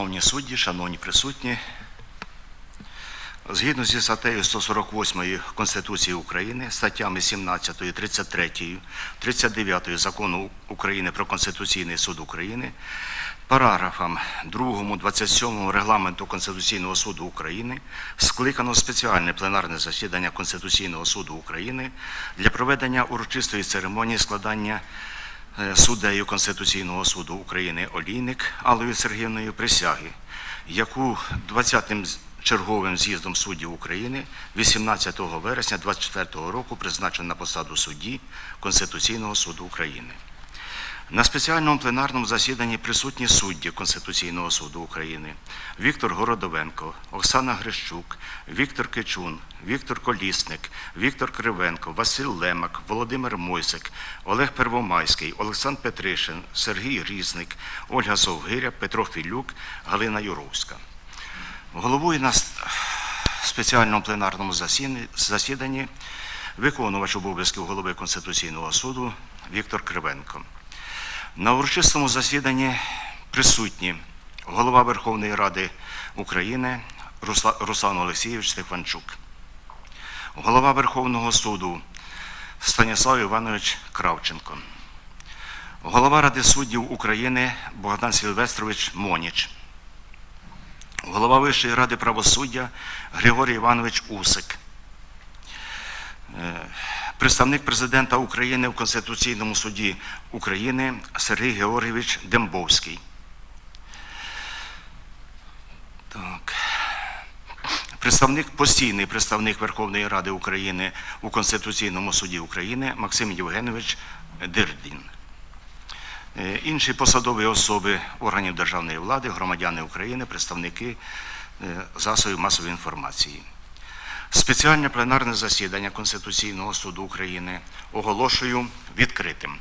Шановні судді, шановні присутні, згідно зі статтею 148 Конституції України, статтями 17, 33, 39 Закону України про Конституційний суд України, параграфам 2, 27 Регламенту Конституційного суду України скликано спеціальне пленарне засідання Конституційного суду України для проведення урочистої церемонії складання суддею Конституційного суду України Олійник Аллою Сергіївною присяги, яку 20-м черговим з'їздом суддів України 18 вересня 2024 року призначено на посаду судді Конституційного суду України. На спеціальному пленарному засіданні присутні судді Конституційного суду України Віктор Городовенко, Оксана Грищук, Віктор Кичун, Віктор Колісник, Віктор Кривенко, Василь Лемак, Володимир Мойсик, Олег Первомайський, Олександр Петришин, Сергій Різник, Ольга Совгиря, Петро Філюк, Галина Юровська. Головою на спеціальному пленарному засіданні- виконувач обов'язків голови Конституційного суду Віктор Кривенко. На урочистому засіданні присутні голова Верховної Ради України Руслан Олексійович Стефанчук, голова Верховного суду Станіслав Іванович Кравченко, голова Ради суддів України Богдан Сильвестрович Моніч, голова Вищої ради правосуддя Григорій Іванович Усик, представник президента України в Конституційному суді України Сергій Георгійович Дембовський. Так. Представник, постійний представник Верховної Ради України у Конституційному суді України Максим Євгенович Дирдін. Е, Інші посадові особи органів державної влади, громадяни України, представники е, засобів масової інформації. Спеціальне пленарне засідання Конституційного суду України оголошую відкритим.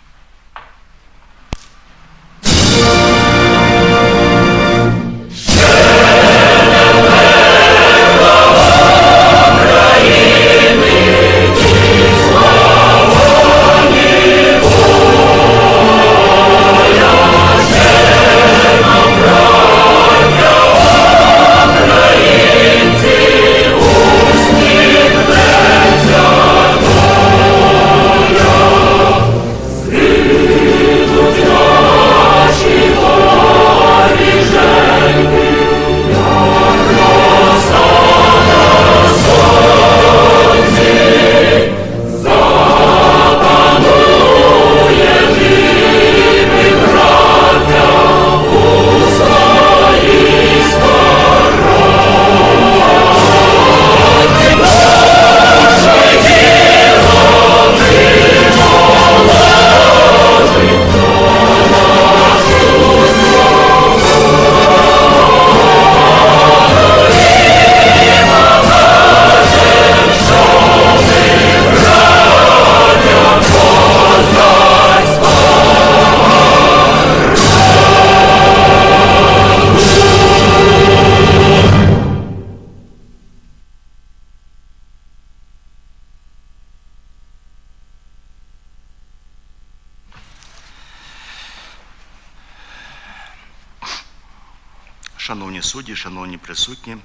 Судді, шановні присутні,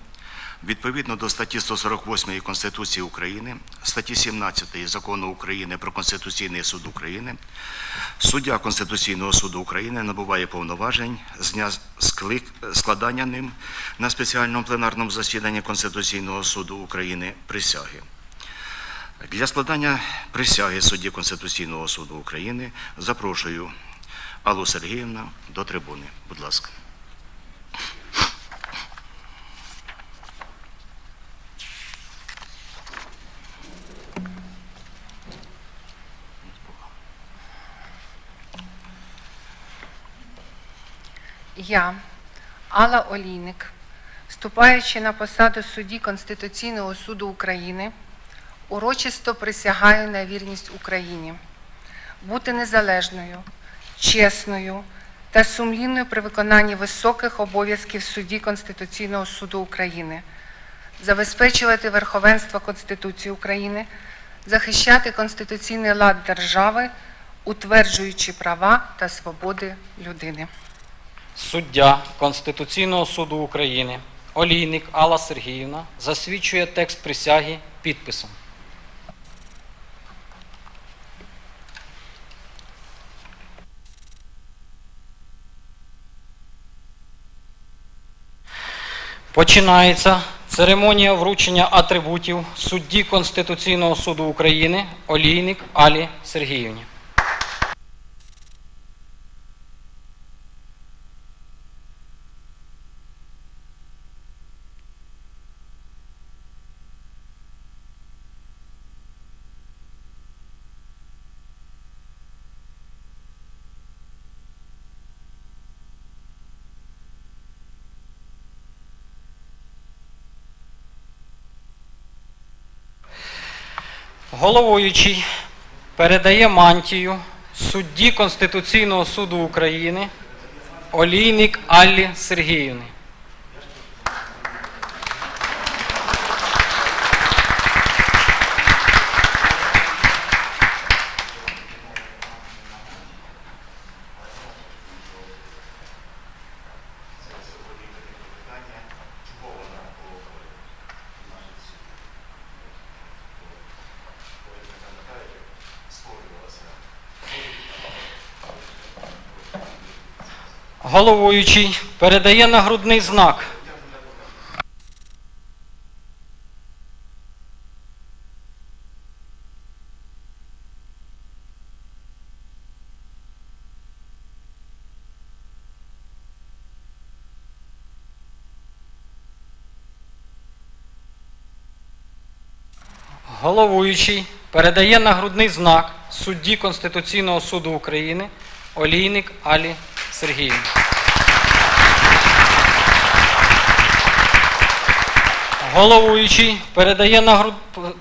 відповідно до статті 148 Конституції України, статті 17 Закону України про Конституційний суд України, суддя Конституційного суду України набуває повноважень з дня складання ним на спеціальному пленарному засіданні Конституційного суду України присяги. Для складання присяги судді Конституційного суду України запрошую Аллу Сергіївну до трибуни. Будь ласка. Я, Алла Олійник, вступаючи на посаду судді Конституційного суду України, урочисто присягаю на вірність Україні, бути незалежною, чесною та сумлінною при виконанні високих обов'язків судді Конституційного суду України, забезпечувати верховенство Конституції України, захищати конституційний лад держави, утверджуючи права та свободи людини. Суддя Конституційного суду України Олійник Алла Сергіївна засвідчує текст присяги підписом. Починається церемонія вручення атрибутів судді Конституційного суду України Олійник Алі Сергіївні. Головуючий передає мантію судді Конституційного суду України Олійник Аллі Сергіївни. Головуючий передає нагрудний знак Головуючий передає нагрудний знак судді Конституційного суду України Олійник Алі Сергіївні. Головуючий передає нагруд...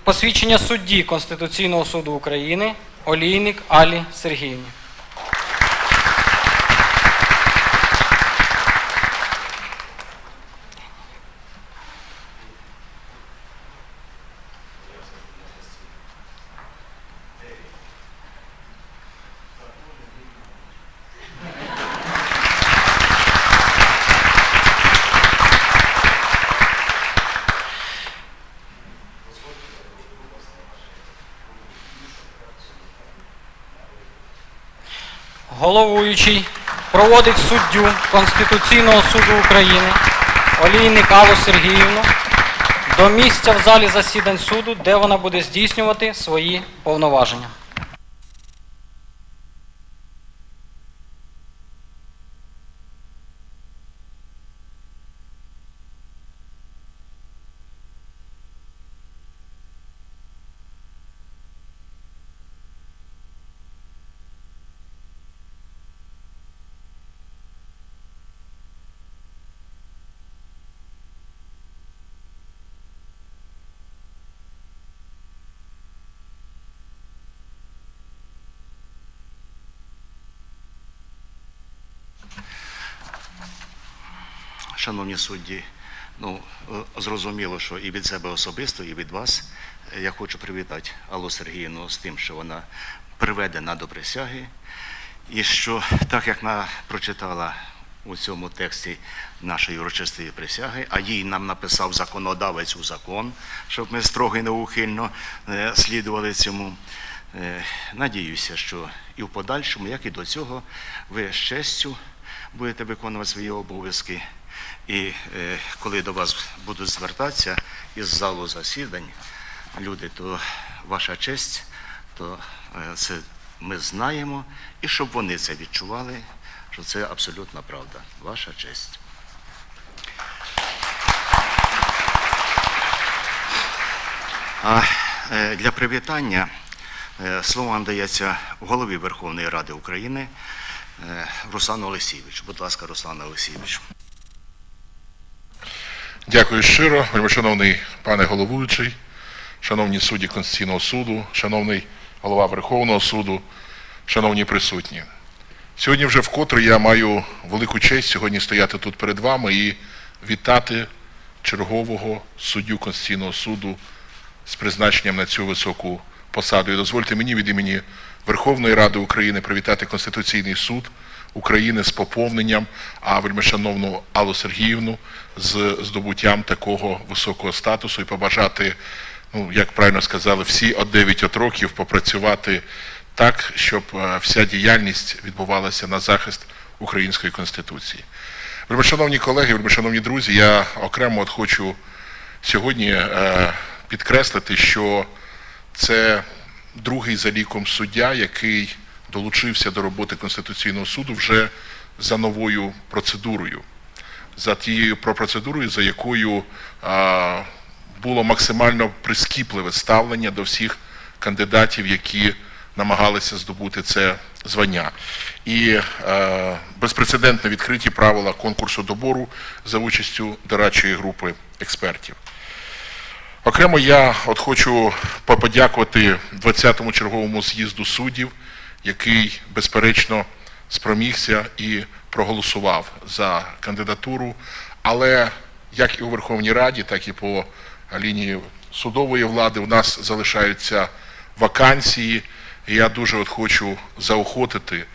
посвідчення судді Конституційного суду України Олійник Алі Сергіївні. Головуючий проводить суддю Конституційного суду України Олійник Аллу Сергіївну до місця в залі засідань суду, де вона буде здійснювати свої повноваження. Шановні судді, ну е, зрозуміло, що і від себе особисто, і від вас е, я хочу привітати Аллу Сергіївну з тим, що вона приведена до присяги, і що так як вона прочитала у цьому тексті нашої урочистої присяги, а їй нам написав законодавець у закон, щоб ми строго і неухильно е, слідували цьому. Надіюся, що і в подальшому, як і до цього, ви з честю будете виконувати свої обов'язки. І е, коли до вас будуть звертатися із залу засідань люди, то ваша честь, то е, це ми знаємо, і щоб вони це відчували, що це абсолютна правда. Ваша честь. А е, для привітання слово надається голові Верховної Ради України е, Руслан Олексійович. Будь ласка, Руслан Олексійович. Дякую щиро, вельмишановний пане головуючий, шановні судді Конституційного суду, шановний голова Верховного суду, шановні присутні. Сьогодні вже вкотре я маю велику честь сьогодні стояти тут перед вами і вітати чергового суддю Конституційного суду з призначенням на цю високу посаду. І дозвольте мені від імені Верховної Ради України привітати Конституційний суд України з поповненням, а вельмишановну Аллу Сергіївну з здобуттям такого високого статусу і побажати, ну як правильно сказали, всі от 9 от років попрацювати так, щоб е, вся діяльність відбувалася на захист української конституції. Вельмишановні колеги, вельмишановні друзі, я окремо от хочу сьогодні е, підкреслити, що це другий за ліком суддя, який долучився до роботи Конституційного суду вже за новою процедурою, за тією про- процедурою, за якою а, було максимально прискіпливе ставлення до всіх кандидатів, які намагалися здобути це звання. І е, безпрецедентно відкриті правила конкурсу добору за участю дорадчої групи експертів. Окремо я от хочу подякувати 20-му черговому з'їзду суддів, який безперечно спромігся і проголосував за кандидатуру. Але як і у Верховній Раді, так і по лінії судової влади у нас залишаються вакансії. І я дуже от хочу заохотити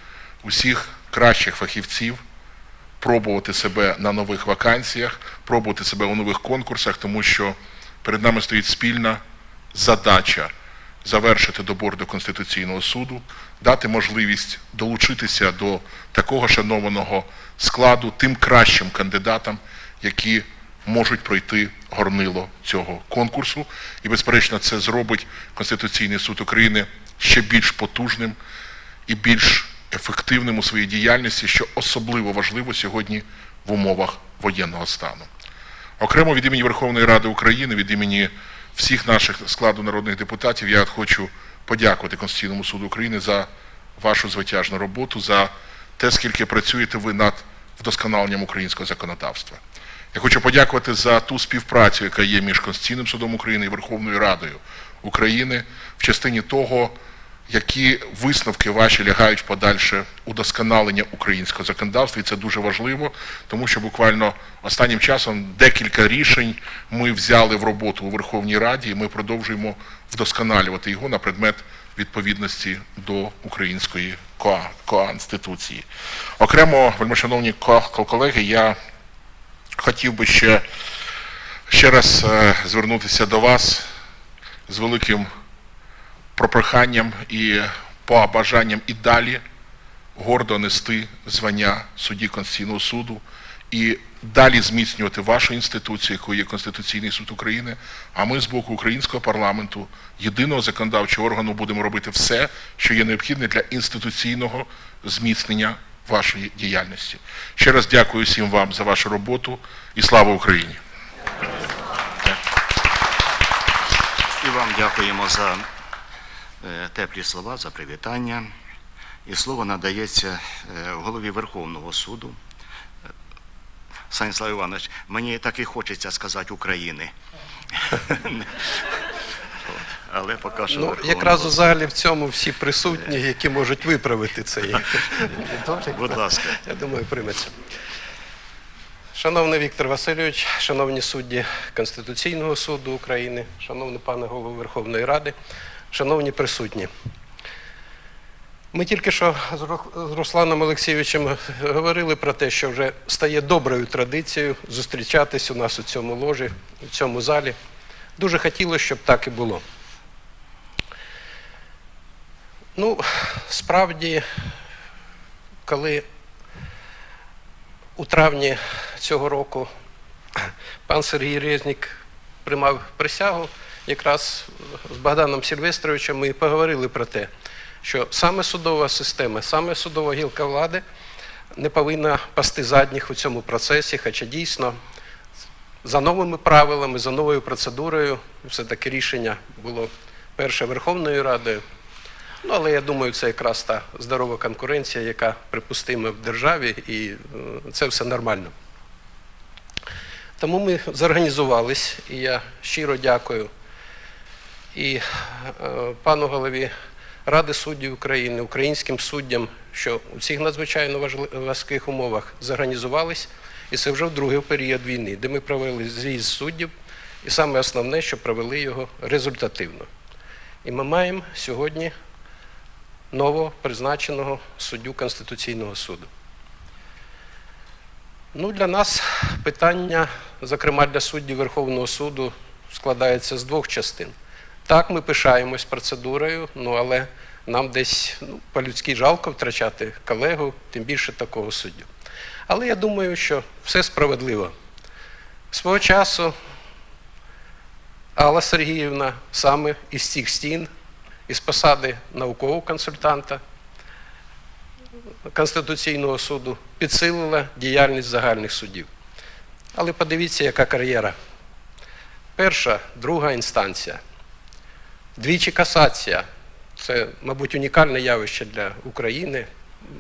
усіх кращих фахівців пробувати себе на нових вакансіях, пробувати себе у нових конкурсах, тому що перед нами стоїть спільна задача завершити добор до Конституційного суду, дати можливість долучитися до такого шанованого складу тим кращим кандидатам, які можуть пройти горнило цього конкурсу. І, безперечно, це зробить Конституційний суд України ще більш потужним і більш ефективним у своїй діяльності, що особливо важливо сьогодні в умовах воєнного стану. Окремо від імені Верховної Ради України, від імені всіх наших складу народних депутатів, я хочу подякувати Конституційному суду України за вашу звитяжну роботу, за те, скільки працюєте ви над вдосконаленням українського законодавства. Я хочу подякувати за ту співпрацю, яка є між Конституційним судом України і Верховною Радою України в частині того, які висновки ваші лягають в подальше удосконалення українського законодавства, і це дуже важливо, тому що буквально останнім часом декілька рішень ми взяли в роботу у Верховній Раді, і ми продовжуємо вдосконалювати його на предмет відповідності до української коа- конституції. Окремо, вельмишановні колеги, я хотів би ще, ще раз е, звернутися до вас з великим пропроханням і побажанням і далі гордо нести звання судді Конституційного суду і далі зміцнювати вашу інституцію, якою є Конституційний суд України. А ми з боку українського парламенту, єдиного законодавчого органу, будемо робити все, що є необхідне для інституційного зміцнення вашої діяльності. Ще раз дякую всім вам за вашу роботу і слава Україні! І вам дякуємо за теплі слова, за привітання. І слово надається е, голові Верховного суду. Е, Станіслав Іванович, мені так і хочеться сказати України. Але поки що Ну, якраз залі в цьому всі присутні, які можуть виправити цей недолік. Будь ласка. Я думаю, прийметься. Шановний Віктор Васильович, шановні судді Конституційного суду України, шановний пане голово Верховної Ради, шановні присутні. Ми тільки що з Русланом Олексійовичем говорили про те, що вже стає доброю традицією зустрічатись у нас у цьому ложі, у цьому залі. Дуже хотілося, щоб так і було. Ну, справді, коли у травні цього року пан Сергій Резнік приймав присягу, якраз з Богданом Сильвестровичем ми і поговорили про те, що саме судова система, саме судова гілка влади не повинна пасти задніх у цьому процесі, хоча дійсно за новими правилами, за новою процедурою, все-таки рішення було перше Верховною Радою, Ну, але я думаю, це якраз та здорова конкуренція, яка припустима в державі, і е, це все нормально. Тому ми зорганізувались, і я щиро дякую і е, пану голові Ради суддів України, українським суддям, що у цих надзвичайно важких умовах зорганізувались, і це вже в другий період війни, де ми провели з'їзд суддів, і саме основне, що провели його результативно. І ми маємо сьогодні нового призначеного суддю Конституційного суду. Ну, для нас питання, зокрема для суддів Верховного суду, складається з двох частин. Так, ми пишаємось процедурою, ну але нам десь ну, по-людськи жалко втрачати колегу, тим більше такого суддю. Але я думаю, що все справедливо. Свого часу Алла Сергіївна саме із цих стін, із посади наукового консультанта Конституційного суду підсилила діяльність загальних судів. Але подивіться, яка кар'єра. Перша, друга інстанція. Двічі касація. Це, мабуть, унікальне явище для України.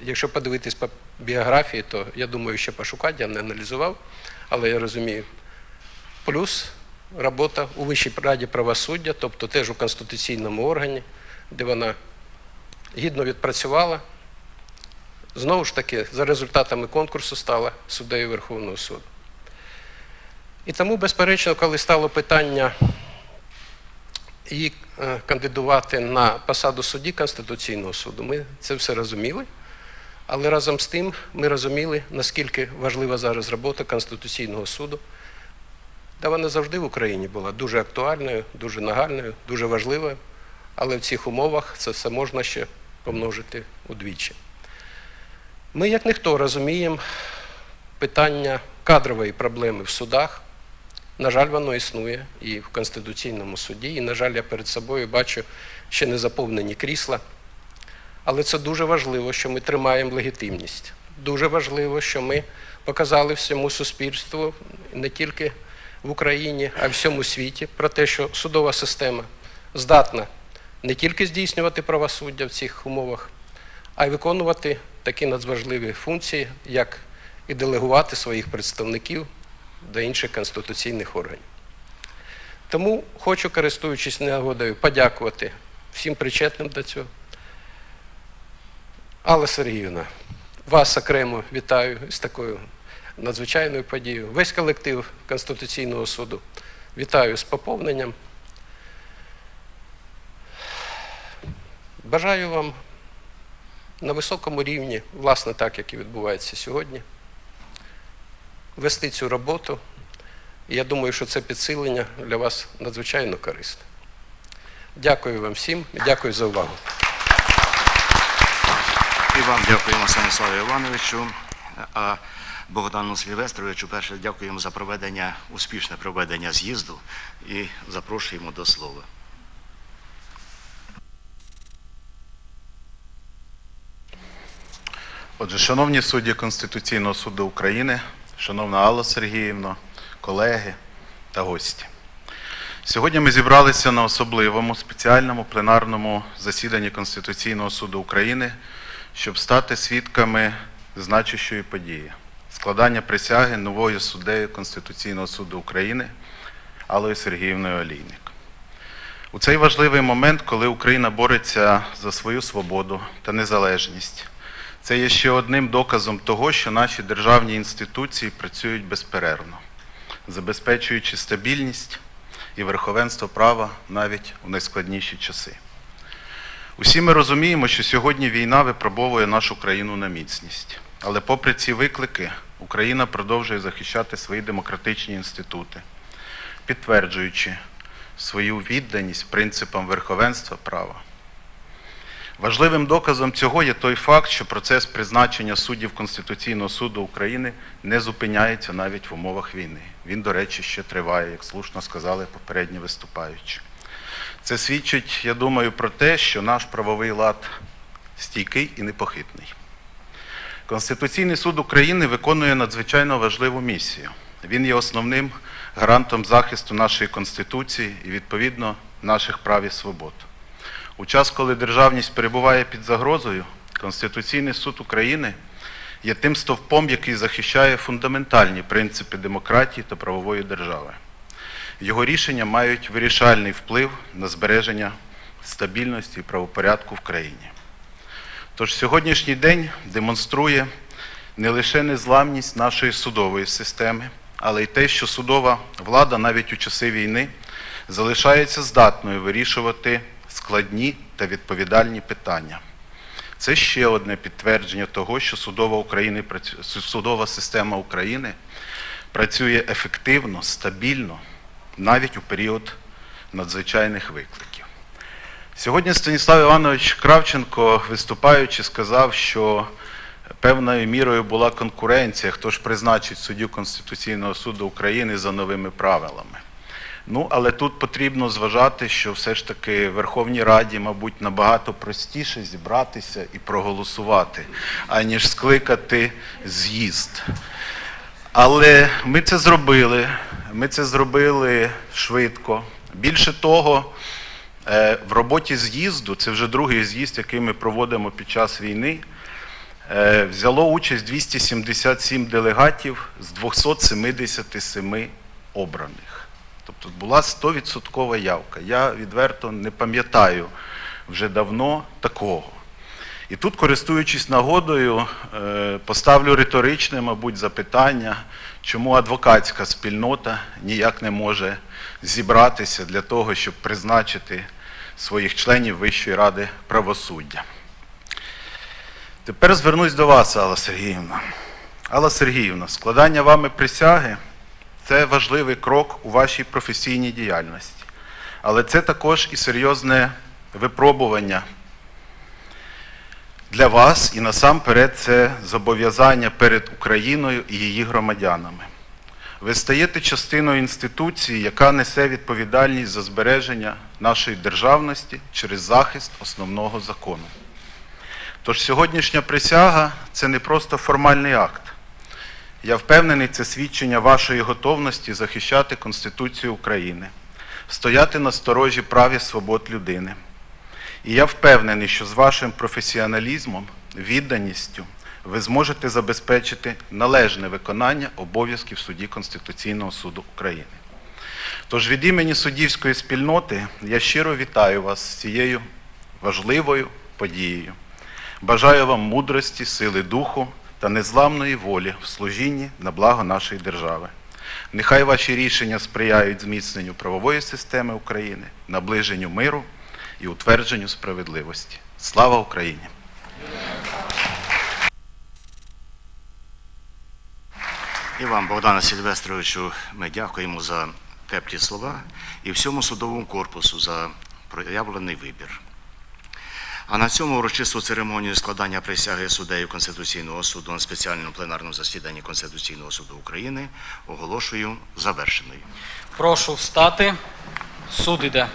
Якщо подивитись по біографії, то я думаю, ще пошукати, я не аналізував, але я розумію. Плюс робота у Вищій раді правосуддя, тобто теж у конституційному органі, де вона гідно відпрацювала. Знову ж таки, за результатами конкурсу стала суддею Верховного суду. І тому, безперечно, коли стало питання її е, кандидувати на посаду судді Конституційного суду, ми це все розуміли. Але разом з тим ми розуміли, наскільки важлива зараз робота Конституційного суду. Та вона завжди в Україні була дуже актуальною, дуже нагальною, дуже важливою. Але в цих умовах це все можна ще помножити удвічі. Ми, як ніхто, розуміємо питання кадрової проблеми в судах. На жаль, воно існує і в Конституційному суді, і, на жаль, я перед собою бачу ще не заповнені крісла. Але це дуже важливо, що ми тримаємо легітимність. Дуже важливо, що ми показали всьому суспільству не тільки в Україні, а й всьому світі про те, що судова система здатна не тільки здійснювати правосуддя в цих умовах, а й виконувати такі надважливі функції, як і делегувати своїх представників до інших конституційних органів. Тому хочу, користуючись нагодою, подякувати всім причетним до цього. Алла Сергіївна, вас окремо вітаю з такою надзвичайною подією. Весь колектив Конституційного суду вітаю з поповненням. Бажаю вам на високому рівні, власне, так, як і відбувається сьогодні, вести цю роботу. І я думаю, що це підсилення для вас надзвичайно корисне. Дякую вам всім і дякую за увагу. І вам дякуємо, Станіславу Івановичу. А Богдану Сільвестровичу перше дякуємо за проведення, успішне проведення з'їзду і запрошуємо до слова. Отже, шановні судді Конституційного суду України, шановна Алла Сергіївна, колеги та гості. Сьогодні ми зібралися на особливому спеціальному пленарному засіданні Конституційного суду України, щоб стати свідками значущої події складання присяги новою суддею Конституційного суду України Аллою Сергіївною Олійник. У цей важливий момент, коли Україна бореться за свою свободу та незалежність, це є ще одним доказом того, що наші державні інституції працюють безперервно, забезпечуючи стабільність і верховенство права навіть у найскладніші часи. Усі ми розуміємо, що сьогодні війна випробовує нашу країну на міцність. Але попри ці виклики, Україна продовжує захищати свої демократичні інститути, підтверджуючи свою відданість принципам верховенства права. Важливим доказом цього є той факт, що процес призначення суддів Конституційного суду України не зупиняється навіть в умовах війни. Він, до речі, ще триває, як слушно сказали попередні виступаючі. Це свідчить, я думаю, про те, що наш правовий лад стійкий і непохитний. Конституційний суд України виконує надзвичайно важливу місію. Він є основним гарантом захисту нашої Конституції і, відповідно, наших прав і свобод. У час, коли державність перебуває під загрозою, Конституційний суд України є тим стовпом, який захищає фундаментальні принципи демократії та правової держави. Його рішення мають вирішальний вплив на збереження стабільності і правопорядку в країні. Тож сьогоднішній день демонструє не лише незламність нашої судової системи, але й те, що судова влада навіть у часи війни залишається здатною вирішувати складні та відповідальні питання. Це ще одне підтвердження того, що судова, України, судова система України працює ефективно, стабільно, навіть у період надзвичайних викликів. Сьогодні Станіслав Іванович Кравченко, виступаючи, сказав, що певною мірою була конкуренція, хто ж призначить суддю Конституційного суду України за новими правилами. Ну, але тут потрібно зважати, що все ж таки Верховній Раді, мабуть, набагато простіше зібратися і проголосувати, аніж скликати з'їзд. Але ми це зробили. Ми це зробили швидко. Більше того, е, в роботі з'їзду, це вже другий з'їзд, який ми проводимо під час війни, е, взяло участь 277 делегатів з 277 обраних. Тобто була 100% явка. Я відверто не пам'ятаю вже давно такого. І тут, користуючись нагодою, е, поставлю риторичне, мабуть, запитання, чому адвокатська спільнота ніяк не може зібратися для того, щоб призначити своїх членів Вищої ради правосуддя. Тепер звернусь до вас, Алла Сергіївна. Алла Сергіївна, складання вами присяги це важливий крок у вашій професійній діяльності. Але це також і серйозне випробування для вас і насамперед це зобов'язання перед Україною і її громадянами. Ви стаєте частиною інституції, яка несе відповідальність за збереження нашої державності через захист основного закону. Тож сьогоднішня присяга це не просто формальний акт. Я впевнений, це свідчення вашої готовності захищати Конституцію України, стояти на сторожі прав і свобод людини. І я впевнений, що з вашим професіоналізмом, відданістю ви зможете забезпечити належне виконання обов'язків судді Конституційного суду України. Тож від імені суддівської спільноти я щиро вітаю вас з цією важливою подією. Бажаю вам мудрості, сили духу та незламної волі в служінні на благо нашої держави. Нехай ваші рішення сприяють зміцненню правової системи України, наближенню миру і утвердженню справедливості. Слава Україні! І вам, Богдане Сильвестровичу, ми дякуємо за теплі слова і всьому судовому корпусу за проявлений вибір. А на цьому урочисту церемонію складання присяги суддею Конституційного суду на спеціальному пленарному засіданні Конституційного суду України оголошую завершеною. Прошу встати. Суд іде.